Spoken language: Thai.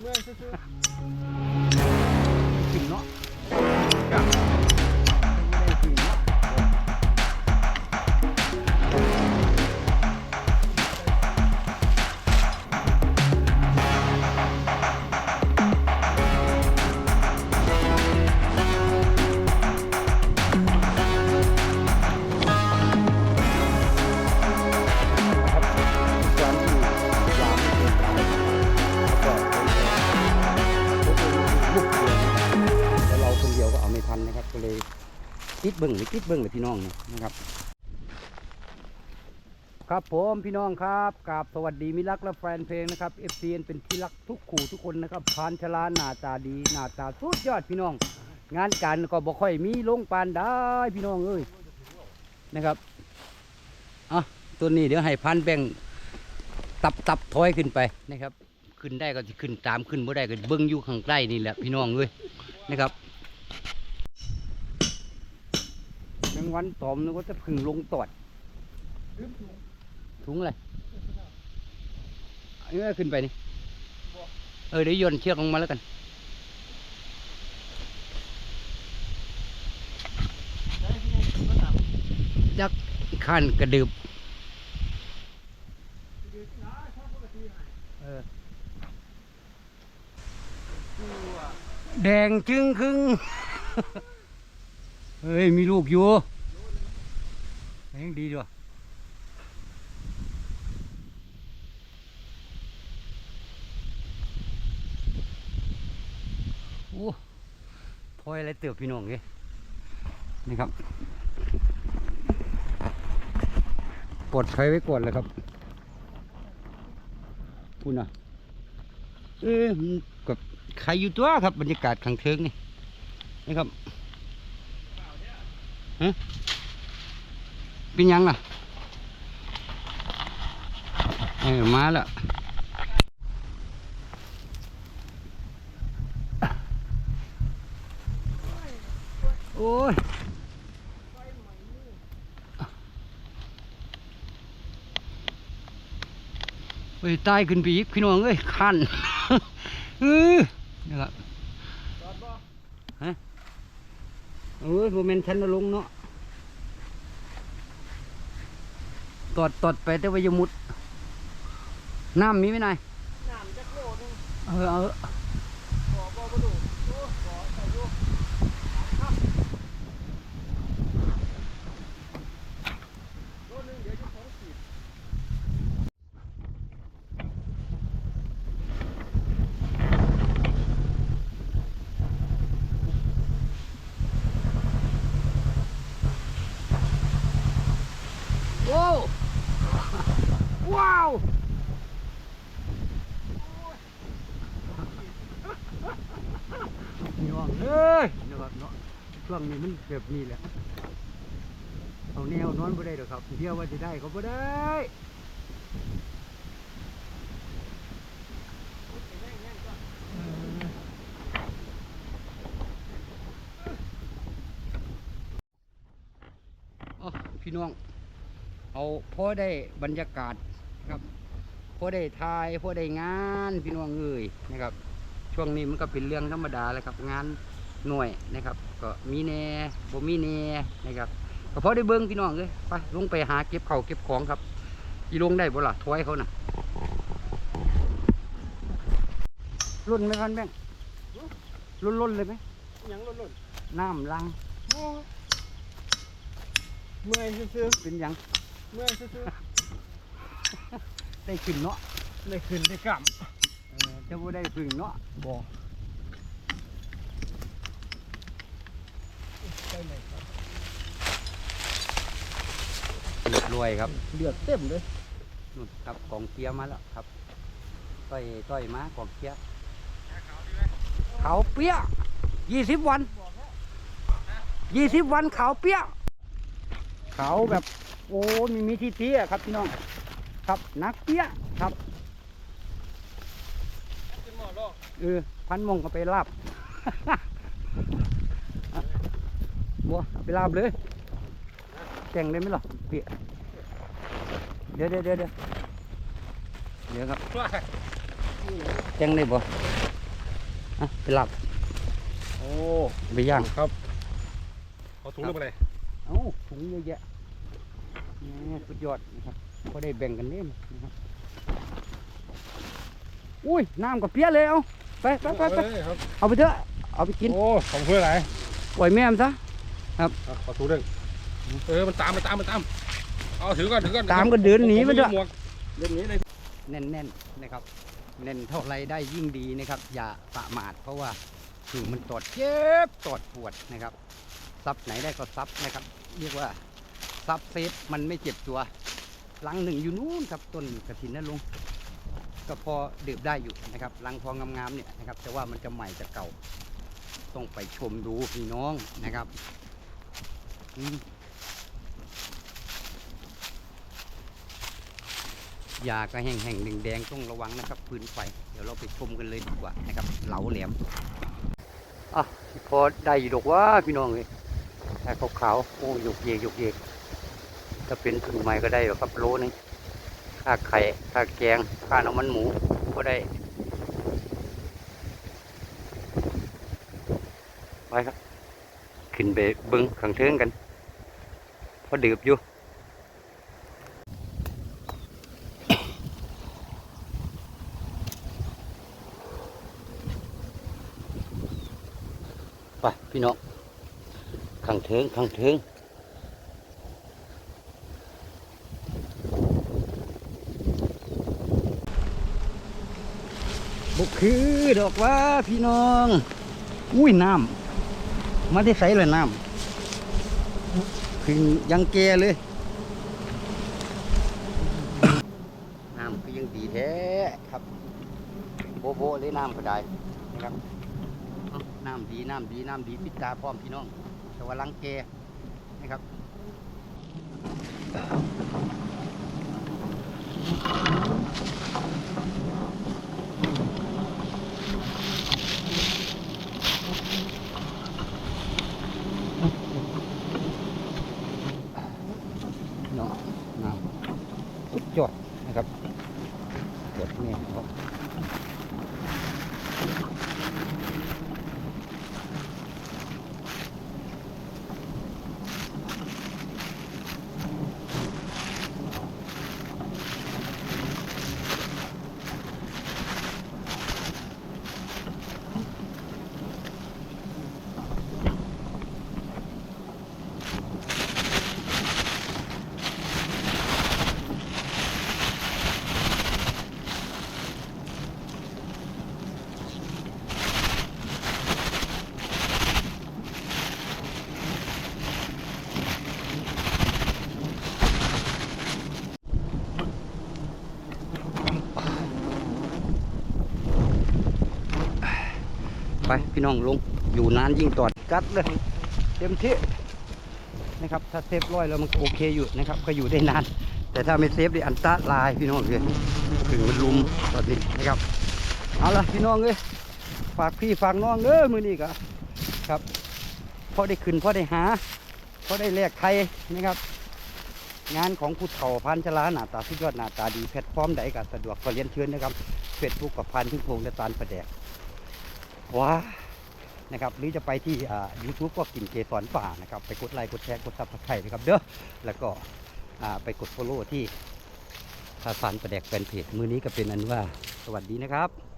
เมื่อย ทันนะครับ ก็เลยติดเบิ้งหรือติดเบิ้งเลยพี่น้องนะครับ ครับผมพี่น้องครับกราบสวัสดีมิตรรักและแฟนเพลงนะครับ f อ n เป็นที่รักทุกขู่ทุกคนนะครับพานชลาหน้าตาดีหน้าตาสุดยอดพี่น้อง งานการก็บ่ค่อยมีลงปานได้พี่น้องเอ้ยนะครับอะตัวนี้เดี๋ยวให้พันแบ่งตับตับถอยขึ้นไปนะครับ ขึ้นได้ก็จะขึ้นตามขึ้นบ่ได้ก็เบิ้งอยู่ข้างใต้นี่แหละพี่น้องเอ้ยนะครับแม งวันตอมนึกว่าจะพึ่งลงตอดถุงอะไรเออขึ้นไปนี่เออเดี๋ยวโยนเชือกลงมาแล้วกันยักขั้นกระดึบแดงจึงครึ่งเฮ้ย มีลูกอยู่ ยังดีด้วยโอ้พอยอะไรเตือบพี่น้องเอ้นี่ครับปลดไฟไว้ก่อนเลยครับพูดนะเอ้ยกับใครอยู่ตัวครับบรรยากาศขังเทิงนี่นี่ครับฮะ เป็นยังล่ะเออมาแล้วโอ้ยเฮ้ยตายขึ้นไปอีกพี่น้องเอ้ยคันเออนี่ละฮะเอ้ยโมเมนต์ฉันน่ะลงเนาะ ตอดตอดไปแต่ว่าอยามุด น้ำมีไหมนายน้ำจักโลนึงเออเอาบ่บ่บ่ดูโอ้บ่ใส่อยู่โลนึงเดี๋ยวจะสองขีด ว้าวว้าวพี่น้องเอ้ยนะครับเนาะช่ วงนี้มันแบบนี้แหละ เอาแนวนอนบ่ได้หรอกครับเที่ยวว่าจะได้ก็บ่ได้อ๋อพี่น้อง เอาพอได้บรรยากาศครับพอได้ทายพอได้งานพี่น้องเอ้ยนะครับ ช่วงนี้มันก็เป็นเรื่องธรรมดาแหล้วครับงานหน่วยนะครับ ก็มีแหน่บ่มีแหน่นะครับก็พอได้เบิ้งพี่น้องเลยไปลงไปหาเก็บเขาวเก็บของครับอีลงได้บ่ล่ะถอยเขาน่ะรุ่นไหมพันแบงรุ่นรุ่นๆเลยไหมหยังหล่นน้ำลังๆโอ้เมื่อยซื่อเป็นหยังๆเมื่อยซื่อได้ขึ้นเนาะๆได้ขึ้นได้กลับเออจะบ่ได้พึ่งเนาะบ่ ไปไหนครับเรียบร้อยครับเลือดเต็มเลยนู่นครับกองเกียร์มาแล้วครับต้อยต้อยมากองเกียร์ขาวเปี้ยยี่สิบวันยี่สิบวันขาวเปี้ยขาวแบบ โอ้มีมีที่เตี้ยครับพี่น้องครับนักเปี้ยครับเป็นหมอลอกเออพันมงก็ไปลาบ บัวเอาไปลาบเลยแต่งได้ไหมล่ะเปียเดี๋ยวเดี๋ยวเดี๋ยวเดี๋ยวเดี๋ยวครับว่าแจ้งได้บ่อะไปหลับโอ้ไปย่างครับเอาถุงลงไปเลยเอ้าถุงเยอะแยะนี่สุดยอดนะครับก็ได้แบ่งกันเล่มนะครับอุ้ยน้ำกับเพี้ยเลยเอาไปไปไปไปเอาเลยครับเอาไปเถอะเอาไปกินโอ้ของเพื่ออะไรปล่อยแม่มนซะ เอาเอาถุงหนึ่งเออมันตามมันตามมันตามเอาถือก่อนถือก่อนตามก็เดินหนีมันเถอะหมวกเดินหนีเลยแน่นๆนะครับแน่นเท่าไรได้ยิ่งดีนะครับ อย่าประมาทเพราะว่าถึงมันตอดเจ็บตอดปวดนะครับซับไหนได้ก็ซับนะครับ เรียกว่าซับเซฟมันไม่เจ็บตัวลังหนึ่งอยู่นู้นครับต้นกระถินนั่นลุงก็พอดื่มได้อยู่นะครับลังทองงามๆเนี่ยนะครับแต่ว่ามันจะใหม่จะเก่า ต้องไปชมดูพี่น้องนะครับอืม ยาก็แห้งๆแดงๆต้องระวังนะครับปืนไฟ เดี๋ยวเราไปชมกันเลยดีกว่านะครับ เหลาแหลม อะพอได้อยู่ดอกว่าพี่น้องเลยแต่ขาวๆโอ้ยกเยกยกเยกถ้าเป็นถุงใหม่ก็ได้หรอครับโลนึงค่าไข่ค่าแกงค่าน้ำมันหมูก็ได้ไปครับ ขึ้นไปเบิ้งขังเทิงกัน อดื่มอยู่ไปพี่น้องขังเทิงขังเทิงบุกคือดอกว่าพี่น้อง อุ้ยน้ำมาได้ใส่เลยน้ำ คือยังแกเลย น้ำคือยังดีแท้ครับ โบโบเลยน้ำก็ได้นะครับ น้ำดีน้ำดีน้ำดีปิดตาพร้อมพี่น้อง แต่ว่าลังแกนะครับพี่น้องน้ำสุดยอดนะครับเด็ดเนี่ยครับ ไปพี่น้องลงอยู่นานยิ่งตอดกัดเลยเต็มที่นะครับ ถ้าเซฟร้อยแล้วมันโอเคอยู่นะครับ ก็อยู่ได้นาน แต่ถ้าไม่เซฟดิอันตรายพี่น้องเลยถึงมันลุมตอนนี้นะครับเอาละพี่น้องเลยฝากพี่ฝากน้องเด้อมือนี้ก็ครับพอได้ขึ้นพอได้หาพอได้แลกไทยนะครับ งานของผู้เฒ่าพันชลาหน้าตาสุดยอดหน้าตาดีแพลตฟอร์มใดก็สะดวกก็เรียนเชิญนะครับเฟซบุ๊กกับพันทิ้งพงและตาลประแดก ว้านะครับหรือจะไปที่อ่า YouTube ก็กินเกสรป่านะครับ ไปกดไลค์กดแชร์กดซับสไครต์นะครับเด้อแล้วก็ไปกด follow ที่ทาสานประแดกแฟนเพจมือนี้ก็เป็นอันว่าสวัสดีนะครับ